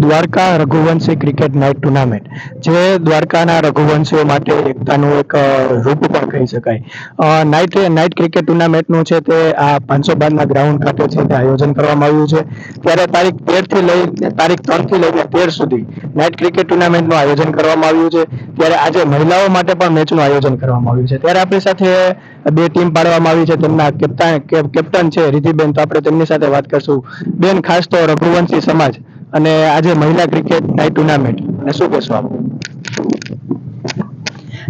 Dwarka Raghuvanshi cricket night tournament. જે દ્વારકાના રઘુવંશીઓ માટે એકતાનું એક રૂપ કહી શકાય. નાઇટ નાઇટ ક્રિકેટ ટુર્નામેન્ટનું છે તે આ પાંચસો બારના ગ્રાઉન્ડ ખાતે છે તે આયોજન કરવામાં આવ્યું છે. ત્યારે તારીખ તેરથી લઈ, તારીખ ત્રણથી લઈને તેર સુધી નાઇટ ક્રિકેટ ટુર્નામેન્ટનું આયોજન કરવામાં આવ્યું છે. ત્યારે આજે મહિલાઓ માટે પણ મેચનું આયોજન કરવામાં આવ્યું છે. ત્યારે આપણી સાથે બે ટીમ પાડવામાં આવી છે. તેમના કેપ્ટન કેપ્ટન છે રિધિબેન તો આપણે તેમની સાથે વાત કરશું. બેન, ખાસ તો રઘુવંશી સમાજ અને આજે મહિલા ક્રિકેટ નાઇટ ટુર્નામેન્ટ અને શું કહેશો આપ?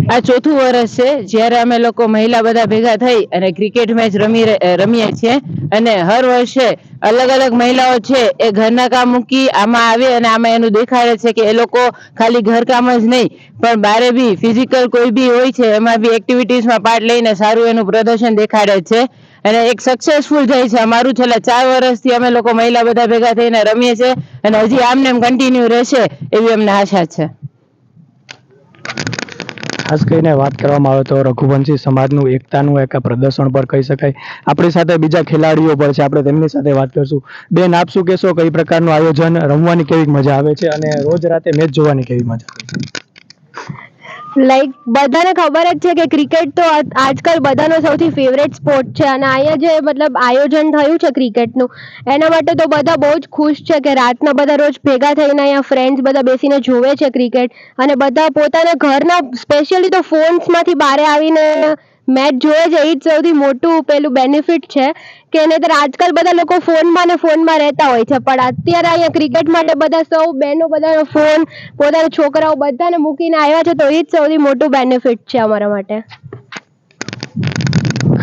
આ ચોથું વર્ષ છે, જ્યારે અમે લોકો મહિલા બધા ભેગા થઈ અને ક્રિકેટ મેચ રમી રમીએ છીએ. અને હર વર્ષે અલગ અલગ મહિલાઓ છે, એ ઘરના કામ મૂકી આમાં આવે અને આમાં એનું દેખાડે છે કે એ લોકો ખાલી ઘરકામ જ નહીં, પણ બારે બી ફિઝિકલ કોઈ બી હોય છે, એમાં બી એક્ટિવિટીઝમાં પાર્ટ લઈને સારું એનું પ્રદર્શન દેખાડે છે. અને એક સક્સેસફુલ જાય છે, અમારું છેલ્લા ચાર વર્ષથી અમે લોકો મહિલા બધા ભેગા થઈને રમીએ છીએ અને હજી આમને એમ કન્ટિન્યુ રહેશે એવી અમને આશા છે. ખાસ કરીને વાત કરવામાં આવે તો રઘુવંશી સમાજનું, એકતાનું એક પ્રદર્શન પર કહી શકાય. આપણી સાથે બીજા ખેલાડીઓ પણ છે, આપણે તેમની સાથે વાત કરશું. બેન, આપ શું કહેશો કઈ પ્રકારનું આયોજન? રમવાની કેવી મજા આવે છે અને રોજ રાતે મેચ જોવાની કેવી મજા આવે છે? લાઈક બધાને ખબર જ છે કે ક્રિકેટ તો આજકાલ બધાનો સૌથી ફેવરેટ સ્પોર્ટ છે અને અહીંયા જે મતલબ આયોજન થયું છે ક્રિકેટનું એના માટે તો બધા બહુ જ ખુશ છે કે રાતના બધા રોજ ભેગા થઈને અહીંયા ફ્રેન્ડ્સ બધા બેસીને જોવે છે ક્રિકેટ અને બધા પોતાના ઘરના સ્પેશિયલી તો ફોન્સમાંથી બહાર આવીને મેચ જોવે છે એ જ સૌથી મોટું પેલું બેનિફિટ છે કે નહીંતર આજકાલ બધા લોકો ફોનમાં ને ફોનમાં રહેતા હોય છે. પણ અત્યારે અહીંયા ક્રિકેટ માટે બધા સૌ બહેનો બધાનો ફોન પોતાના છોકરાઓ બધાને મૂકીને આવ્યા છે તો એ જ સૌથી મોટું બેનિફિટ છે અમારા માટે.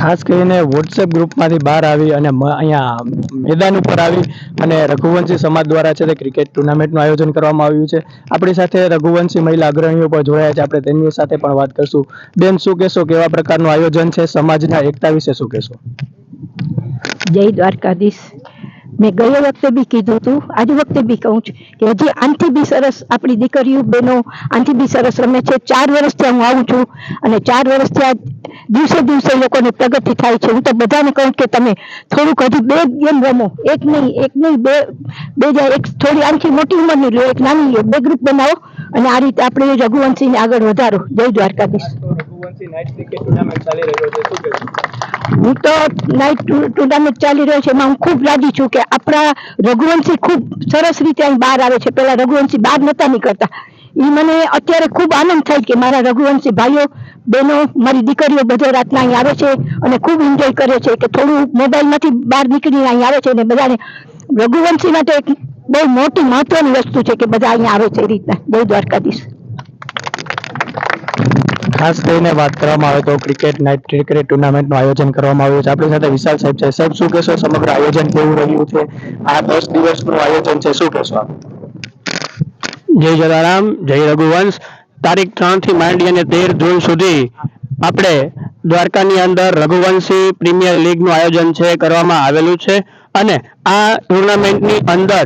ખાસ કરીને વોટ્સએપ ગ્રુપમાંથી બહાર આવી અને અહીંયા મેદાન ઉપર આવી અને રઘુવંશી સમાજ દ્વારા છે તે ક્રિકેટ ટુર્નામેન્ટનું આયોજન કરવામાં આવ્યું છે. આપણી સાથે રઘુવંશી મહિલા અગ્રણીઓ પણ જોડાયા છે. આપણે તેમની સાથે પણ વાત કરશું. બેન, શું કહેશો? કેવા પ્રકારનું આયોજન છે? સમાજના એકતા વિશે શું કહેશો? જય દ્વારકાધીશ. મેં ગયા વખતે બી કીધું હતું આજે વખતે બી કહું છું કે હજી આનથી બી સરસ આપણી દીકરીઓ, બહેનો આનથી બી સરસ રમે છે. ચાર વર્ષથી હું આવું છું અને ચાર વર્ષથી આ દિવસે દિવસે એ લોકોની પ્રગતિ થાય છે. હું તો બધાને કહું કે તમે થોડુંક હજુ બે ગેમ રમો. એક નહીં એક નહીં બે બે જાય. એક થોડી આનથી મોટી ઉંમરની લો એક નાની બે ગ્રુપ બનાવો અને આ રીતે આપણે રઘુવંશીને આગળ વધારો. જય દ્વારકાધીશ. હું તો નાઇટ ટુર્નામેન્ટ ચાલી રહ્યો છે. એમાં હું ખૂબ રાજી છું કે આપણા રઘુવંશી ખૂબ સરસ રીતે અહીં બહાર આવે છે. પેલા રઘુવંશી બહાર નતા નીકળતા. એ મને અત્યારે ખૂબ આનંદ થાય કે મારા રઘુવંશી ભાઈઓ બહેનો મારી દીકરીઓ બધો રાતના અહીં આવે છે અને ખૂબ એન્જોય કરે છે કે થોડું મોબાઈલમાંથી બહાર નીકળીને અહીં આવે છે અને બધાને રઘુવંશી માટે એક બહુ મોટી મહત્વની વસ્તુ છે કે બધા અહીંયા આવે છે એ રીતના. બહુ દ્વારકાધીશ. ખાસ કરીને વાત કરવામાં આવે તો ક્રિકેટ નાઇટ ક્રિકેટ ટુર્નામેન્ટનું આયોજન કરવામાં આવ્યું છે. આપણી સાથે વિશાલ સાહેબ છે. સાહેબ શું કહેશો? સમગ્ર આયોજન કેવું રહ્યું છે? આ દસ દિવસનું આયોજન છે. શું કહેશો આપ? જય જલારામ જય રઘુવંશ. તારીખ ત્રણથી માંડી અને તેર જૂન સુધી આપણે દ્વારકાની અંદર રઘુવંશી પ્રીમિયર લીગનું આયોજન છે, કરવામાં આવેલું છે અને આ ટુર્નામેન્ટની અંદર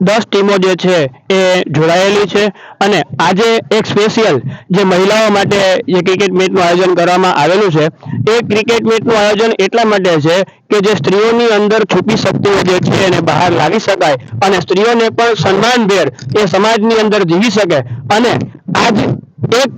દસ ટીમો જે છે એ જોડાયેલી છે અને આજે એક સ્પેશિયલ જે મહિલાઓ માટે જે ક્રિકેટ મેચનું આયોજન કરવામાં આવેલું છે, એ ક્રિકેટ મેચનું આયોજન એટલા માટે છે કે જે સ્ત્રીઓની અંદર છુપી શક્તિઓ જે છે એને બહાર લાવી શકાય અને સ્ત્રીઓને પણ સન્માનભેર એ સમાજની અંદર જીવી શકે અને આજ એક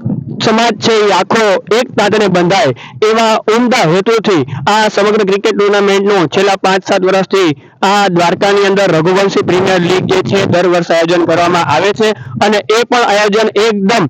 સમાજ છે, એ આખો એક તાતણે બંધાય એવા ઉમદા હેતુથી આ સમગ્ર ક્રિકેટ ટુર્નામેન્ટનું છેલ્લા પાંચ સાત વર્ષથી આ દ્વારકાની અંદર રઘુવંશી પ્રીમિયર લીગ જે છે, દર વર્ષે આયોજન કરવામાં આવે છે અને એ પણ આયોજન એકદમ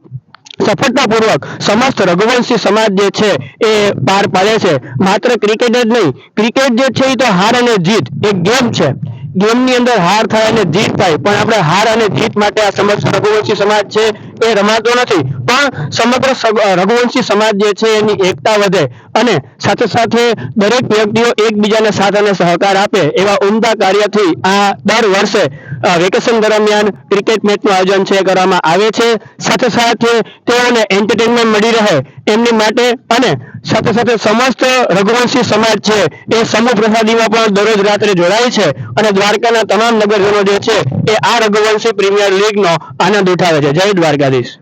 સફળતાપૂર્વક સમસ્ત રઘુવંશી સમાજ જે છે, એ પાર પાડે છે. માત્ર ક્રિકેટ જ નહીં, ક્રિકેટ જે છે, એ તો હાર અને જીત એક ગેમ છે. ગેમની અંદર હાર થાય અને જીત થાય. પણ આપણે હાર અને જીત માટે આ સમગ્ર રઘુવંશી સમાજ છે એ રમાતો નથી. પણ સમગ્ર રઘુવંશી સમાજ જે છે એની એકતા વધે અને સાથે સાથે દરેક વ્યક્તિઓ એકબીજાને સાથ અને સહકાર આપે એવા ઉમદા કાર્યથી આ દર વર્ષે વેકેશન દરમિયાન ક્રિકેટ મેચનું આયોજન છે કરવામાં આવે છે. સાથે સાથે તેઓને એન્ટરટેનમેન્ટ મળી રહે એમની માટે અને સાથે સાથે સમસ્ત રઘુવંશી સમાજ છે, એ સમૂહ પ્રસાદીમાં પણ દરરોજ રાત્રે જોડાય છે અને દ્વારકાના તમામ નગરજનો જે છે, એ આ રઘુવંશી પ્રીમિયર લીગનો આનંદ ઉઠાવે છે. જય દ્વારકાધીશ.